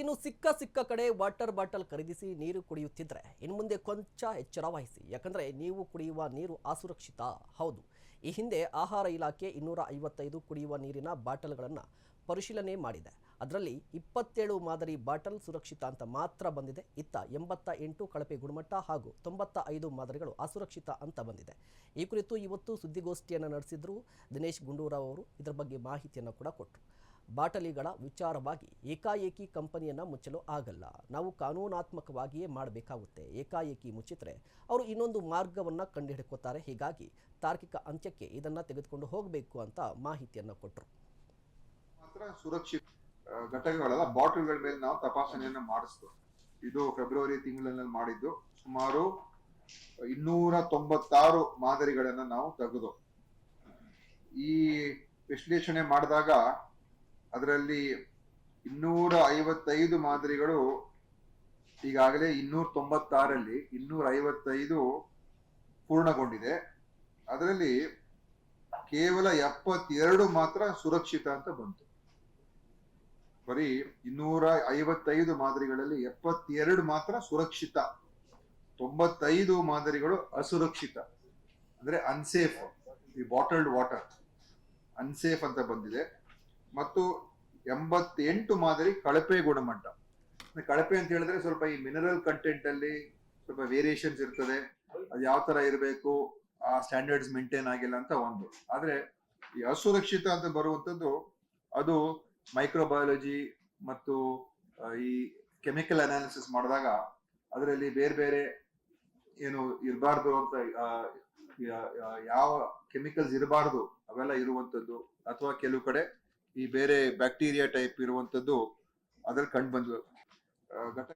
ಯಾಕಿನ್ನು ಸಿಕ್ಕ ಸಿಕ್ಕ ಕಡೆ ವಾಟರ್ ಬಾಟಲ್ ಖರೀದಿಸಿ ನೀರು ಕುಡಿಯುತ್ತಿದ್ರೆ ಇನ್ನು ಮುಂದೆ ಕೊಂಚ ಎಚ್ಚರ ವಹಿಸಿ. ಯಾಕಂದ್ರೆ ನೀವು ಕುಡಿಯುವ ನೀರು ಅಸುರಕ್ಷಿತ. ಹೌದು. ಈ ಹಿಂದೆ ಆಹಾರ ಇಲಾಖೆ ಇನ್ನೂರ ಐವತ್ತೈದು ಕುಡಿಯುವ ನೀರಿನ ಬಾಟಲ್ಗಳನ್ನು ಪರಿಶೀಲನೆ ಮಾಡಿದೆ. ಅದರಲ್ಲಿ ಇಪ್ಪತ್ತೇಳು ಮಾದರಿ ಬಾಟಲ್ ಸುರಕ್ಷಿತ ಅಂತ ಮಾತ್ರ ಬಂದಿದೆ. ಇತ್ತ ಎಂಬತ್ತ ಎಂಟು ಕಳಪೆ ಗುಣಮಟ್ಟ ಹಾಗೂ ತೊಂಬತ್ತ ಐದು ಮಾದರಿಗಳು ಅಸುರಕ್ಷಿತ ಅಂತ ಬಂದಿದೆ. ಈ ಕುರಿತು ಇವತ್ತು ಸುದ್ದಿಗೋಷ್ಠಿಯನ್ನು ನಡೆಸಿದ್ರು ದಿನೇಶ್ ಗುಂಡೂರಾವ್ ಅವರು. ಇದರ ಬಗ್ಗೆ ಮಾಹಿತಿಯನ್ನು ಕೂಡ ಕೊಟ್ಟರು ಬಾಟಲಿಗಳ ವಿಚಾರವಾಗಿ ಏಕಾಏಕಿ ಕಂಪನಿಯನ್ನು ಮುಚ್ಚಲು ಆಗಲ್ಲ. ನಾವು ಕಾನೂನಾತ್ಮಕವಾಗಿಯೇ ಮಾಡಬೇಕಾಗುತ್ತೆ. ಏಕಾಏಕಿ ಮುಚ್ಚಿದ್ರೆ ಅವರು ಇನ್ನೊಂದು ಮಾರ್ಗವನ್ನು ಕಂಡುಹಿಡ್ಕೋತಾರೆ. ಹೀಗಾಗಿ ತಾರ್ಕಿಕ ಅಂತ್ಯಕ್ಕೆ ಇದನ್ನು ತೆಗೆದುಕೊಂಡು ಹೋಗಬೇಕು ಅಂತ ಮಾಹಿತಿಯನ್ನು ಕೊಟ್ಟರು ಸುರಕ್ಷಿತ ಘಟಕಗಳಲ್ಲ, ಬಾಟಲ್ಗಳ ಮೇಲೆ ನಾವು ತಪಾಸಣೆಯನ್ನು ಮಾಡಿಸ್ತು ಇದು ಫೆಬ್ರವರಿ ತಿಂಗಳಲ್ಲಿ ಮಾಡಿದ್ದು ಸುಮಾರು ಇನ್ನೂರ ತೊಂಬತ್ತಾರು ಮಾದರಿಗಳನ್ನ ನಾವು ತೆಗೆದು ಈ ವಿಶ್ಲೇಷಣೆ ಮಾಡಿದಾಗ ಅದರಲ್ಲಿ ಇನ್ನೂರ ಐವತ್ತೈದು ಮಾದರಿಗಳು ಈಗಾಗಲೇ ಇನ್ನೂರ ತೊಂಬತ್ತಾರಲ್ಲಿ ಇನ್ನೂರ ಐವತ್ತೈದು ಪೂರ್ಣಗೊಂಡಿದೆ. ಅದರಲ್ಲಿ ಕೇವಲ ಎಪ್ಪತ್ತೆರಡು ಮಾತ್ರ ಸುರಕ್ಷಿತ ಅಂತ ಬಂತು. ಬರೀ ಇನ್ನೂರ ಐವತ್ತೈದು ಮಾದರಿಗಳಲ್ಲಿ ಎಪ್ಪತ್ತೆರಡು ಮಾತ್ರ ಸುರಕ್ಷಿತ. ತೊಂಬತ್ತೈದು ಮಾದರಿಗಳು ಅಸುರಕ್ಷಿತ. ಅಂದ್ರೆ unsafe the bottled water unsafe ಅಂತ ಬಂದಿದೆ. ಮತ್ತು ಎಂಬತ್ತೆಂಟು ಮಾದರಿ ಕಳಪೆ ಗುಣಮಟ್ಟ. ಕಳಪೆ ಅಂತ ಹೇಳಿದ್ರೆ ಸ್ವಲ್ಪ ಈ ಮಿನರಲ್ ಕಂಟೆಂಟ್ ಅಲ್ಲಿ ಸ್ವಲ್ಪ ವೇರಿಯೇಷನ್ಸ್ ಇರ್ತದೆ. ಅದು ಯಾವ ತರ ಇರಬೇಕು, ಆ ಸ್ಟ್ಯಾಂಡರ್ಡ್ಸ್ ಮೇಂಟೈನ್ ಆಗಿಲ್ಲ ಅಂತ ಒಂದು. ಆದ್ರೆ ಈ ಅಸುರಕ್ಷಿತ ಅಂತ ಬರುವಂತದ್ದು ಅದು ಮೈಕ್ರೋಬಯಾಲಜಿ ಮತ್ತು ಈ ಕೆಮಿಕಲ್ ಅನಾಲಿಸಿಸ್ ಮಾಡಿದಾಗ ಅದರಲ್ಲಿ ಬೇರೆ ಬೇರೆ ಏನು ಇರಬಾರ್ದು ಅಂತ ಯಾವ ಕೆಮಿಕಲ್ಸ್ ಇರಬಾರ್ದು ಅವೆಲ್ಲ ಇರುವಂತದ್ದು ಅಥವಾ ಕೆಲವು ಕಡೆ ಈ ಬೇರೆ ಬ್ಯಾಕ್ಟೀರಿಯಾ ಟೈಪ್ ಇರುವಂತದ್ದು ಅದ್ರಲ್ಲಿ ಕಂಡು ಬಂದು ಘಟ